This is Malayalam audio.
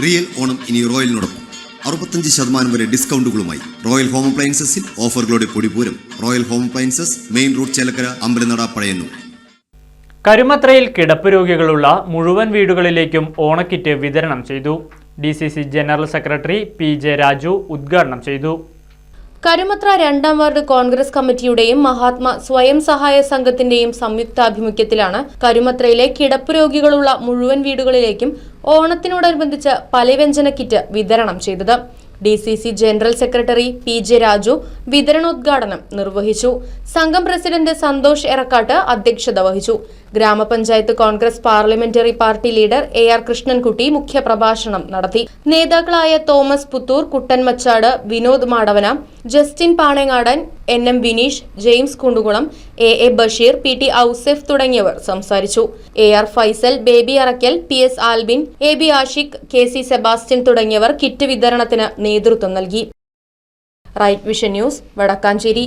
റിയൽ ഓണം ഇനി റോയലിനോടൊപ്പം. അറുപത്തഞ്ച് ശതമാനം വരെ ഡിസ്കൗണ്ടുകളുമായി റോയൽ ഹോം അപ്ലയൻസസിൽ ഓഫറുകളുടെ പൊടിപൂരം royal home appliances main road Chelakkara Ambalanada Pazhayannur. കരുമത്രയിൽ കിടപ്പ് രോഗികളുള്ള മുഴുവൻ വീടുകളിലേക്കും ഓണക്കിറ്റ് വിതരണം ചെയ്തു. D general secretary P J Raju ഉദ്ഘാടനം ചെയ്തു. കരുമത്ര രണ്ടാം വാർഡ് കോൺഗ്രസ് കമ്മിറ്റിയുടെയും മഹാത്മാ സ്വയം സഹായ സംഘത്തിന്റെയും സംയുക്താഭിമുഖ്യത്തിലാണ് കരുമത്രയിലെ കിടപ്പ് രോഗികളുള്ള മുഴുവൻ വീടുകളിലേക്കും ഓണത്തിനോടനുബന്ധിച്ച് പലവ്യഞ്ജന കിറ്റ് വിതരണം ചെയ്തത്. D C C general secretary P J Raju വിതരണോദ്ഘാടനം നിർവഹിച്ചു. സംഘം പ്രസിഡന്റ് സന്തോഷ് എറക്കാട്ട് അധ്യക്ഷത വഹിച്ചു. ഗ്രാമപഞ്ചായത്ത് Congress parliamentary party leader A R Krishnankutty മുഖ്യപ്രഭാഷണം നടത്തി. നേതാക്കളായ Thomas Puthur Kuttanmachad Vinod Madavana Justin Panengadan N M Vineesh James Kundukulam A A Basheer P T Ouseph തുടങ്ങിയവർ സംസാരിച്ചു. A R Faisal Baby Arakkal P S Albin A B Ashiq K C Sebastian തുടങ്ങിയവർ കിറ്റ് വിതരണത്തിന് നേതൃത്വം നൽകി. Right vision news Vadakkanchery.